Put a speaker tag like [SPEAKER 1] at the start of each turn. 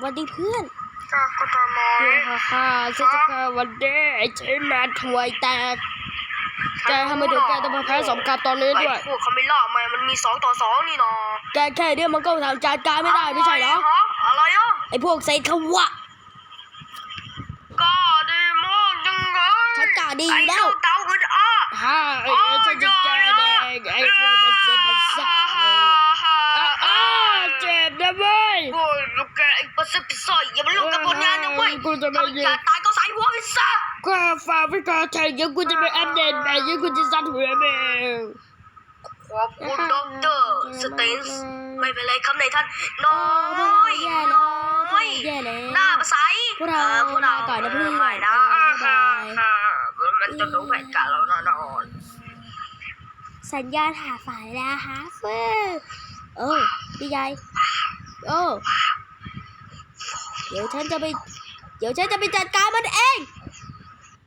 [SPEAKER 1] หวันดีเพื่อน
[SPEAKER 2] ก็ก็จะน้อย
[SPEAKER 1] ฮ่าฮ่าฉันจะแค่วันเด้ไอ้เจแมนถวยแตกแกทำไมถึงแกต้องมาแพ้สมกับตอนนี้ด้วย
[SPEAKER 2] ไอ้พวกเขาไม่ล่ามามันมีสองต่อสองนี่นา
[SPEAKER 1] แกแค่เนี้ยมันก็ทำจัดการไม่ได้ไม่ใช่เหรอ
[SPEAKER 2] ฮะอะไรอะ
[SPEAKER 1] ไอ้พวกเศษขวะ
[SPEAKER 2] ก็ดีมากจังเลย
[SPEAKER 1] ฉันกล้าดีอยู่แล้ว กูจะไม่
[SPEAKER 2] ถ้า
[SPEAKER 1] ยิ
[SPEAKER 2] อยางกตายก็ใส่หัวไปซะ
[SPEAKER 1] ก็ฝากไว้ก่อนเถอะเดี๋ยวกูจะไปอัปเดตใหม่เดี๋ยวกูจะซัดหัวแมว
[SPEAKER 2] ขอบคุณด็อกเตอร์สเตนส์ไม่เป็นไรครับนายท่าน น้อย
[SPEAKER 1] แย่
[SPEAKER 2] น้
[SPEAKER 1] เล
[SPEAKER 2] อย
[SPEAKER 1] ยแย่เลย
[SPEAKER 2] หน้าภาษา
[SPEAKER 1] พวกเรา
[SPEAKER 2] ออพวกเรา
[SPEAKER 1] ลาก่อนนะเพื่อน
[SPEAKER 2] ไม่นะ
[SPEAKER 1] เออบ๊ายบาย
[SPEAKER 2] อ่ามันจะรู้แผนการเราแน่นอน
[SPEAKER 1] สัญญาณหาฝ่ายแล้วฮะเฟ้อเออพี่ใหญ่เออเดี๋ยวฉันจะไป เดี๋ยวฉันจะไปจัดการมันเอง